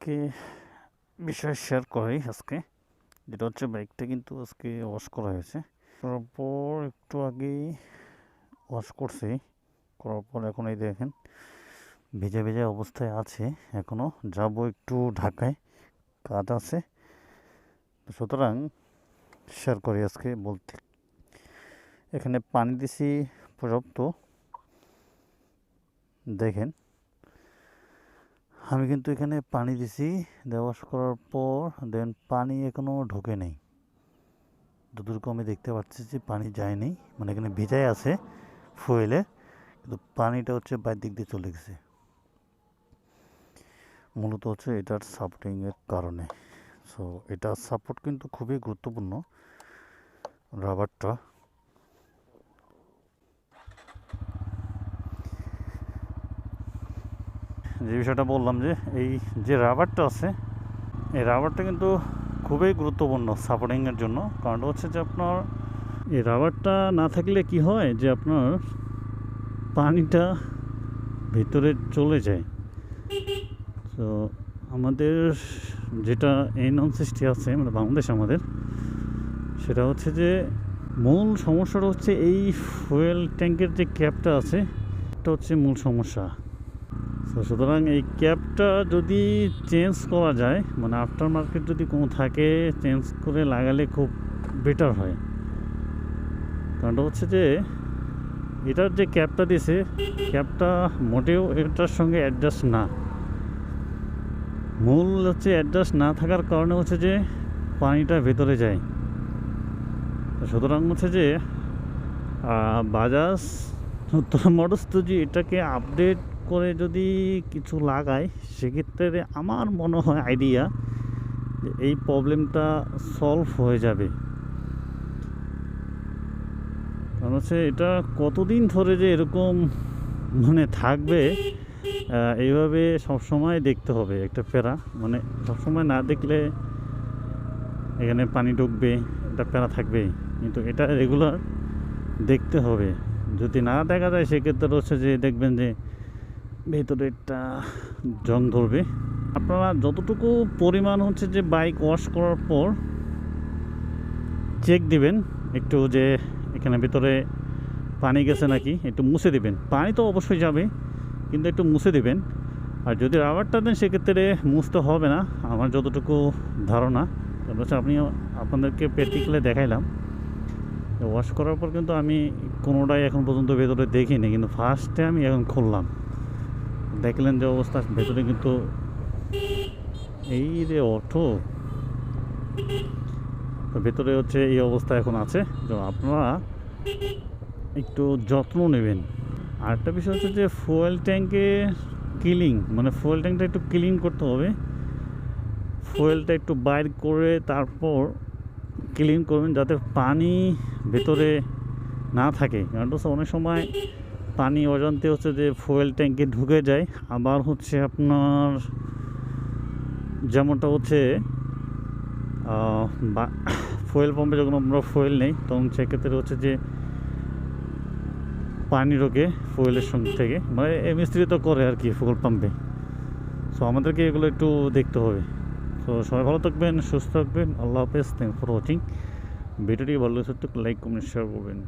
আপনাদেরকে বিষয় শেয়ার করি আজকে। যেটা হচ্ছে বাইকটা কিন্তু আজকে ওয়াশ করা হয়েছে। করার পর একটু আগেই ওয়াশ করছি। করার পর এখন এই দেখেন, ভেজা ভেজা অবস্থায় আছে। এখনও যাব একটু ঢাকায়, কাজ আছে। সুতরাং শেয়ার করি আজকে বলতে। এখানে পানি দিছি পর্যাপ্ত। দেখেন আমি কিন্তু এখানে পানি দিছি দেওয়াশ করার পর দেন পানি এখনও ঢোকে নেই। যতটুকু আমি দেখতে পাচ্ছি যে পানি যায়নি মানে এখানে ভিজাই আছে ফুয়েলে কিন্তু পানিটা হচ্ছে বাইরের দিক দিয়ে চলে গেছে। মূলত হচ্ছে এটার সাপোর্টিংয়ের কারণে। সো এটা সাপোর্ট কিন্তু খুবই গুরুত্বপূর্ণ রাবারটা যে বিষয়টা বললাম যে, এই যে রাবারটা আছে, এই রাবারটা কিন্তু খুবই গুরুত্বপূর্ণ সাপোর্টিংয়ের জন্য। কারণ হচ্ছে যে আপনার, এই রাবারটা না থাকলে কি হয় যে আপনার পানিটা ভিতরে চলে যায়। তো আমাদের যেটা এই নন সৃষ্টি আছে মানে বাংলাদেশ আমাদের, সেটা হচ্ছে যে মূল সমস্যাটা হচ্ছে এই ফুয়েল ট্যাঙ্কের যে ক্যাপটা আছে, এটা হচ্ছে মূল সমস্যা। তো সুতরাং এই ক্যাপটা যদি চেঞ্জ করা যায় মানে আফটার মার্কেট যদি কোনো থাকে, চেঞ্জ করে লাগালে খুব বেটার হয়। কারণটা হচ্ছে যে, এটার যে ক্যাপটা দিয়েছে ক্যাপটা মোটেও এটার সঙ্গে অ্যাডজাস্ট না। মূল হচ্ছে অ্যাডজাস্ট না থাকার কারণে হচ্ছে যে, পানিটা ভেতরে যায়। তো সুতরাং হচ্ছে যে বাজাজ মোটরস যদি এটাকে আপডেট করে যদি কিছু লাগায় সেক্ষেত্রে আমার মনে হয় আইডিয়া যে এই প্রবলেমটা সলভ হয়ে যাবে। কারণ হচ্ছে এটা কতদিন ধরে যে এরকম মানে থাকবে এইভাবে সবসময় দেখতে হবে একটা প্যারা। মানে সবসময় না দেখলে এখানে পানি ঢুকবে এটা প্যারা থাকবে। কিন্তু এটা রেগুলার দেখতে হবে। যদি না দেখা যায়, সেক্ষেত্রে হচ্ছে যে দেখবেন যে ভেতরে একটা জং ধরবে। আপনারা যতটুকু পরিমাণ হচ্ছে যে বাইক ওয়াশ করার পর চেক দিবেন একটু যে এখানে ভেতরে পানি গেছে নাকি একটু মুছে দিবেন। পানি তো অবশ্যই যাবে কিন্তু একটু মুছে দিবেন। আর যদি রাবারটা দেন সেক্ষেত্রে মুছতে হবে না আমার যতটুকু ধারণা। কারণ হচ্ছে আপনি আপনাদেরকে প্র্যাকটিক্যালে দেখাইলাম। ওয়াশ করার পর কিন্তু আমি কোনোটাই এখন পর্যন্ত ভেতরে দেখিনি কিন্তু ফার্স্টে আমি এখন খুললাম। দেখলেন যে অবস্থা, ভেতরে কিন্তু এই যে অটো ভেতরে হচ্ছে এই অবস্থা এখন আছে। তো আপনারা একটু যত্ন নেবেন। আরেকটা বিষয় হচ্ছে যে ফুয়েল ট্যাঙ্কে ক্লিং মানে ফুয়েল ট্যাঙ্কটা একটু ক্লিন করতে হবে। ফুয়েলটা একটু বাইর করে তারপর ক্লিন করবেন যাতে পানি ভেতরে না থাকে। কারণ অনেক সময় পানি অজান্তে হচ্ছে যে ফুয়েল ট্যাঙ্কে ঢুকে যায়। আবার হচ্ছে আপনার যেমনটা হচ্ছে বা ফুয়েল পাম্পে যখন আমরা ফুয়েল নেই, তখন সেক্ষেত্রে হচ্ছে যে পানি রোগে ফুয়েলের সঙ্গে থেকে। মানে এই মিস্ত্রি তো করে আর কি ফুয়েল পাম্পে সো আমাদেরকে এগুলো একটু দেখতে হবে। তো সবাই ভালো থাকবেন, সুস্থ থাকবেন। আল্লাহ হাফেজ থ্যাংক ফর ওয়াচিং ভিডিওটি ভালো সত্যি লাইক কমেন্ট শেয়ার করবেন।